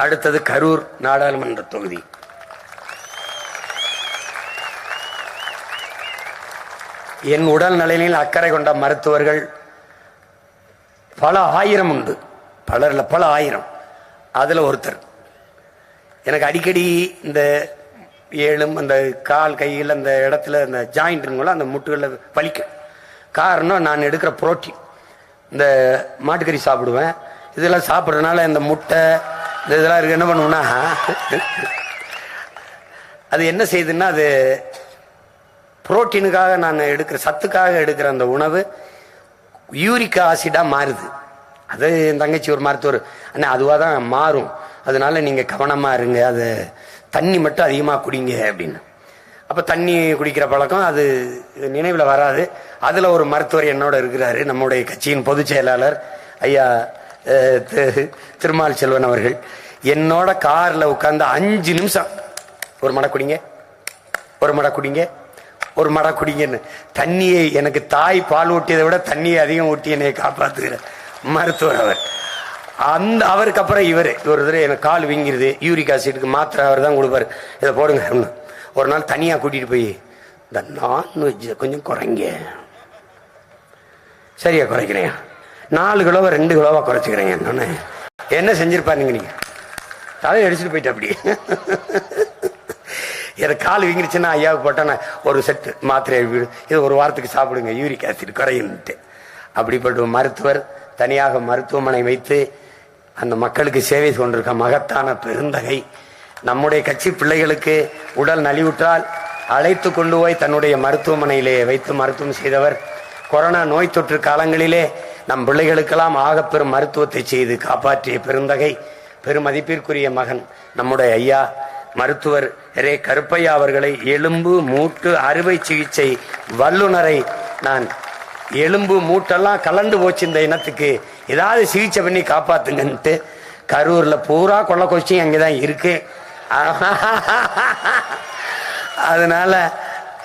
அடுத்தது கரூர் நாடாளுமன்ற தொகுதி. என் உடல் நலனில் அக்கறை கொண்ட மருத்துவர்கள் பல ஆயிரம் உண்டு. பலரில் பல ஆயிரம். அதில் ஒருத்தர். எனக்கு அடிக்கடி இந்த ஏழும் அந்த கால் கையில் அந்த இடத்துல அந்த ஜாயிண்ட்ங்களோ அந்த முட்டுகளில் வலிக்கும். காரணம் நான் எடுக்கிற புரோட்டீன். இந்த மாட்டுக்கறி சாப்பிடுவேன். இதெல்லாம் சாப்பிட்றதுனால இந்த முட்டை இந்த இதெல்லாம் இருக்கு என்ன பண்ணுவோம்னா அது என்ன செய்யுதுன்னா அது புரோட்டீனுக்காக நான் எடுக்கிற சத்துக்காக எடுக்கிற அந்த உணவு யூரிக் ஆசிடாக மாறுது. அது என் தங்கச்சி ஒரு மருத்துவர் அண்ணா அதுவாக தான் மாறும். அதனால நீங்கள் கவனமாக இருங்க அது தண்ணி மட்டும் அதிகமாக குடிங்க அப்படின்னு. அப்போ தண்ணி குடிக்கிற பழக்கம் அது நினைவில் வராது. அதில் ஒரு மருத்துவர் என்னோட இருக்கிறாரு நம்முடைய கட்சியின் பொதுச் செயலாளர் ஐயா திருமால் செல்வன் அவர்கள். என்னோட காரில் உட்காந்து அஞ்சு நிமிஷம். ஒரு மடை குடிங்க. ஒரு மடை குடிங்க. ஒரு மடை குடிங்கன்னு. தண்ணியை எனக்கு தாய் பால் ஊட்டியதை விட தண்ணியை அதிகம் ஊட்டி என்னை காப்பாற்றுகிறார் மருத்துவர் அவர். அந்த அவருக்கு அப்புறம் இவர். ஒரு தடவை எனக்கு கால் வீங்கிருது. யூரிக் ஆசிடுக்கு மாத்திரை அவர் தான் கொடுப்பாரு. இதை போடுங்க ஒரு நாள் தனியாக கூட்டிகிட்டு போய் இந்த நான்வெஜ்ஜை கொஞ்சம் குறைங்க. சரியா குறைக்கிறேன். நாலு கிலோவை ரெண்டு கிலோவா குறைச்சிக்கிறேங்க என்னன்னு என்ன செஞ்சிருப்பாருங்க நீங்க தலையை அடிச்சுட்டு போயிட்டு அப்படி. இதை கால் வீங்கிருச்சுன்னா ஐயாவுக்கு போட்டேன்னா ஒரு செட்டு மாத்திரை இது ஒரு வாரத்துக்கு சாப்பிடுங்க யூரிக் ஆசிட் குறையுன்ட்டு அப்படிப்பட்ட மருத்துவர் தனியாக மருத்துவமனை வைத்து அந்த மக்களுக்கு சேவை கொண்டிருக்க மகத்தான பெருந்தகை நம்முடைய கட்சி பிள்ளைகளுக்கு உடல் நலிவுற்றால் அழைத்து கொண்டு போய் தன்னுடைய மருத்துவமனையிலே வைத்து மருத்துவம் செய்தவர். கொரோனா நோய் தொற்று காலங்களிலே நம் பிள்ளைகளுக்கெல்லாம் ஆகப்பெரும் மருத்துவத்தை செய்து காப்பாற்றிய பெருந்தகை பெருமதிப்பிற்குரிய மகன் நம்முடைய ஐயா மருத்துவர் ரே கருப்பையா அவர்களை எலும்பு மூட்டு அறுவை சிகிச்சை வல்லுனரை நான் எலும்பு மூட்டெல்லாம் கலண்டு போச்சு இந்த இனத்துக்கு. ஏதாவது சிகிச்சை பண்ணி காப்பாத்துங்கன்ட்டு கரூர்ல பூரா கொள்ள கொச்சி அங்கதான் இருக்கு. அதனால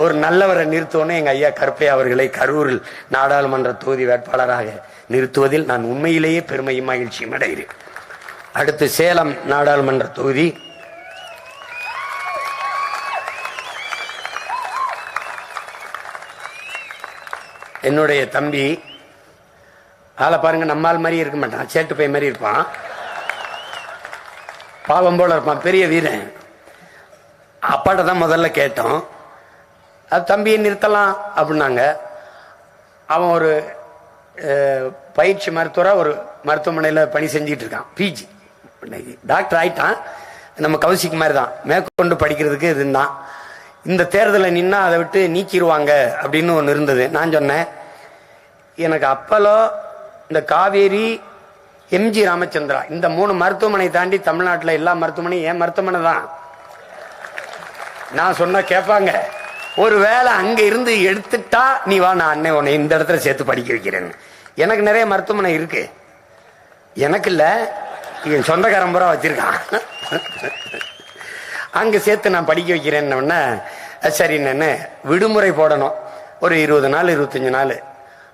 ஒரு நல்லவரை நிறுத்தோன்னு எங்க ஐயா கருப்பை அவர்களை கரூரில் நாடாளுமன்ற தொகுதி வேட்பாளராக நிறுத்துவதில் நான் உண்மையிலேயே பெருமையும் மகிழ்ச்சியும் அடைகிறேன் அடுத்து சேலம் நாடாளுமன்ற தொகுதி. என்னுடைய தம்பி ஆளை பாருங்க நம்மால் மாதிரி இருக்க மாட்டான் சேட்டு பை மாதிரி இருப்பான். பாவம் போல இருப்பான் பெரிய வீரன். அப்பாட்ட தான் முதல்ல கேட்டோம். அது தம்பியை நிறுத்தலாம் அப்படின்னாங்க. அவன் ஒரு பயிற்சி மருத்துவராக ஒரு மருத்துவமனையில் பணி செஞ்சுட்டு இருக்கான் பிஜி டாக்டர் ஆயிட்டான். நம்ம கௌசிக் மாதிரி தான் மேற்கொண்டு படிக்கிறதுக்கு இதுதான் இந்த தேர்தலில் நின்னா அதை விட்டு நீக்கிடுவாங்க அப்படின்னு ஒன்று இருந்தது. நான் சொன்னேன் எனக்கு அப்பலோ இந்த காவேரி எம்ஜி ராமச்சந்திரா இந்த மூணு மருத்துவமனை தாண்டி தமிழ்நாட்டில் எல்லா மருத்துவமனையும் என் மருத்துவமனை தான். நான் சொன்ன கேட்பாங்க ஒரு வேலை அங்க இருந்து எடுத்துட்டா நீ வா நான் அண்ணன் உன்னை இந்த இடத்துல சேர்த்து படிக்க வைக்கிறேன்னு. எனக்கு நிறைய மருத்துவமனை இருக்கு. எனக்கு இல்ல என் சொந்தக்காரன் பூரா வச்சிருக்கான். அங்க சேர்த்து நான் படிக்க வைக்கிறேன்னு சரி நான் விடுமுறை போடணும். ஒரு இருபது நாள் இருபத்தஞ்சு நாள்.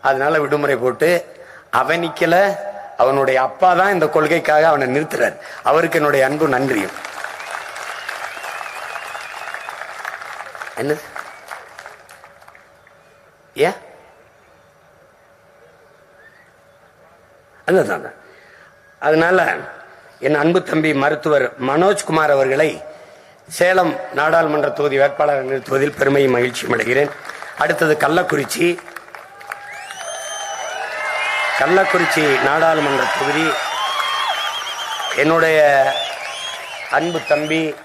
அதனால விடுமுறை போட்டு அவனிக்கல அவனுடைய அப்பா தான் இந்த கொள்கைக்காக அவனை நிறுத்துறார். அவருக்கு என்னுடைய அன்பு நன்றியும். என்ன ஏன் அதுதான் அதனால என் அன்பு தம்பி மருத்துவர் மனோஜ்குமார் அவர்களை சேலம் நாடாளுமன்ற தொகுதி வேட்பாளர் நிறுத்துவதில் பெருமையும் மகிழ்ச்சியும் அடைகிறேன். அடுத்தது கள்ளக்குறிச்சி. கள்ளக்குறிச்சி நாடாளுமன்ற தொகுதி. என்னுடைய அன்பு தம்பி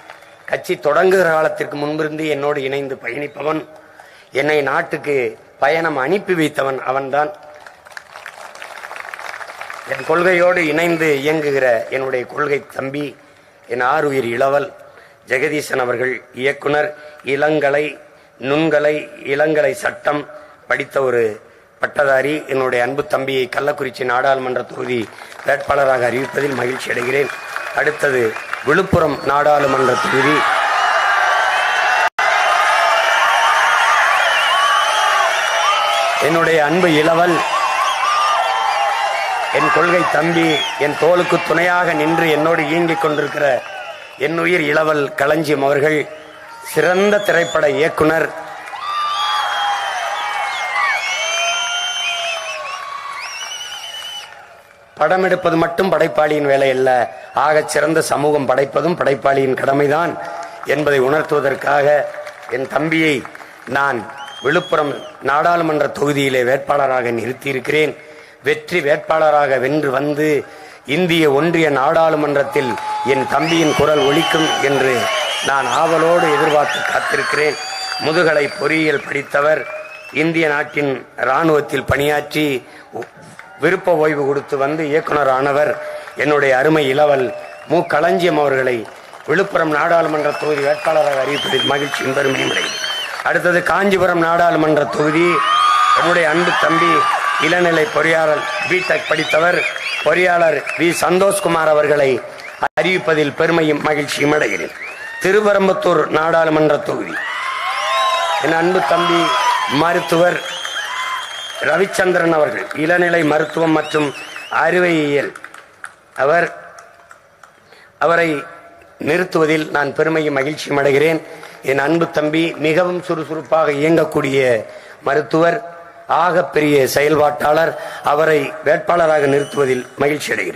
கட்சி தொடங்குகிற காலத்திற்கு முன்பிருந்து என்னோடு இணைந்து பயணிப்பவன். என்னை நாட்டுக்கு பயணம் அனுப்பி வைத்தவன் அவன்தான். என் கொள்கையோடு இணைந்து இயங்குகிற என்னுடைய கொள்கை தம்பி என் ஆறுயிர் இளவல் ஜெகதீசன் அவர்கள் இயக்குனர் இளங்கலை நுண்கலை இளங்கலை சட்டம் படித்த ஒரு பட்டதாரி என்னுடைய அன்பு தம்பியை கள்ளக்குறிச்சி நாடாளுமன்ற தொகுதி வேட்பாளராக அறிவிப்பதில் மகிழ்ச்சி அடைகிறேன். அடுத்தது விழுப்புரம் நாடாளுமன்ற தொகுதி என்னுடைய அன்பு இளவல் என் கொள்கை தம்பி என் தோளுக்கு துணையாக நின்று என்னோடு இயங்கிக் கொண்டிருக்கிற என் உயிர் இளவல் களஞ்சியம் அவர்கள் சிறந்த திரைப்பட இயக்குனர். படம் எடுப்பது மட்டும் படைப்பாளியின் வேலை அல்ல ஆகச் சிறந்த சமூகம் படைப்பதும் படைப்பாளியின் கடமைதான் என்பதை உணர்த்துவதற்காக என் தம்பியை நான் விழுப்புரம் நாடாளுமன்ற தொகுதியிலே வேட்பாளராக நிறுத்தியிருக்கிறேன். வெற்றி வேட்பாளராக வென்று வந்து இந்திய ஒன்றிய நாடாளுமன்றத்தில் என் தம்பியின் குரல் ஒலிக்கும் என்று நான் ஆவலோடு எதிர்பார்த்து காத்திருக்கிறேன். முதுகலை பொறியியல் படித்தவர் இந்திய நாட்டின் இராணுவத்தில் பணியாற்றி விருப்ப ஓய்வு கொடுத்து வந்து இயக்குனர் ஆனவர் என்னுடைய அருமை இளவல் மு. களஞ்சியம் அவர்களை விழுப்புரம் நாடாளுமன்ற தொகுதி வேட்பாளராக அறிவிப்பதில் மகிழ்ச்சியும் பெருமையும் அடைகிறது அடுத்தது காஞ்சிபுரம் நாடாளுமன்ற தொகுதி. என்னுடைய அன்பு தம்பி இளநிலை பொறியாளர் பிடெக் படித்தவர் பொறியாளர் வி. சந்தோஷ்குமார் அவர்களை அறிவிப்பதில் பெருமையும் மகிழ்ச்சியும் அடைகிறேன். திருவரம்பத்தூர் நாடாளுமன்ற தொகுதி. என் அன்பு தம்பி மருத்துவர் ரவிச்சந்திரன் அவர்கள் இளநிலை மருத்துவம் மற்றும் அறுவையியல் அவர் அவரை நிறுத்துவதில் நான் பெருமையும் மகிழ்ச்சியும் அடைகிறேன். என் அன்பு தம்பி மிகவும் சுறுசுறுப்பாக இயங்கக்கூடிய மருத்துவர் ஆகப்பெரிய செயல்பாட்டாளர் அவரை வேட்பாளராக நிறுத்துவதில் மகிழ்ச்சி அடைகிறேன்.